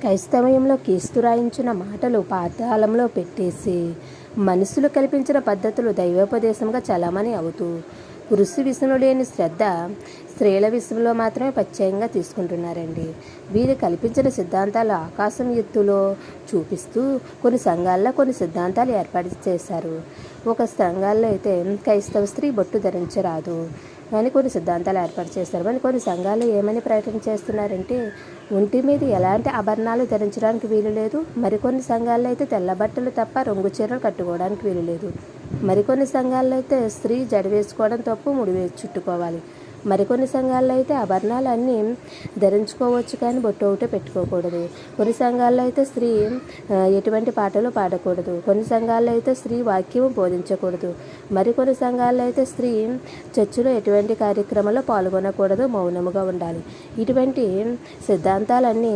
క్రైస్తవయంలో కీస్తు రాయించిన మాటలు పాతాళంలో పెట్టేసి మనుషులు కల్పించిన పద్ధతులు దైవోపదేశంగా చలామణి అవుతూ పురుషు విషయంలో లేని శ్రద్ధ స్త్రీల విషయంలో మాత్రమే ప్రత్యేకంగా తీసుకుంటున్నారండి. వీరు కల్పించిన సిద్ధాంతాలు ఆకాశం ఎత్తులో చూపిస్తూ కొన్ని సంఘాల్లో కొన్ని సిద్ధాంతాలు ఏర్పాటు చేశారు. ఒక సంఘాల్లో అయితే క్రైస్తవ స్త్రీ బొట్టు ధరించరాదు. అని కొన్ని సిద్ధాంతాలు ఏర్పాటు చేస్తారు. మరి కొన్ని సంఘాలు ఏమని ప్రకటన చేస్తున్నారంటే ఒంటి మీద ఎలాంటి ఆభరణాలు ధరించడానికి వీలు లేదు. మరికొన్ని సంఘాల్లో అయితే తెల్ల బట్టలు తప్ప రంగు చీరలు కట్టుకోవడానికి వీలు లేదు. మరికొన్ని సంఘాల్లో అయితే స్త్రీ జడ వేసుకోవడం తప్పు ముడి చుట్టుకోవాలి. మరికొన్ని సంఘాల్లో అయితే ఆభరణాలు అన్నీ ధరించుకోవచ్చు కానీ బొట్టు ఒకటే పెట్టుకోకూడదు. కొన్ని సంఘాల్లో అయితే స్త్రీ ఎటువంటి పాటలు పాడకూడదు. కొన్ని సంఘాల్లో అయితే స్త్రీ వాక్యం బోధించకూడదు. మరికొన్ని సంఘాల్లో అయితే స్త్రీ చర్చిలో ఎటువంటి కార్యక్రమంలో పాల్గొనకూడదు మౌనముగా ఉండాలి. ఇటువంటి సిద్ధాంతాలన్నీ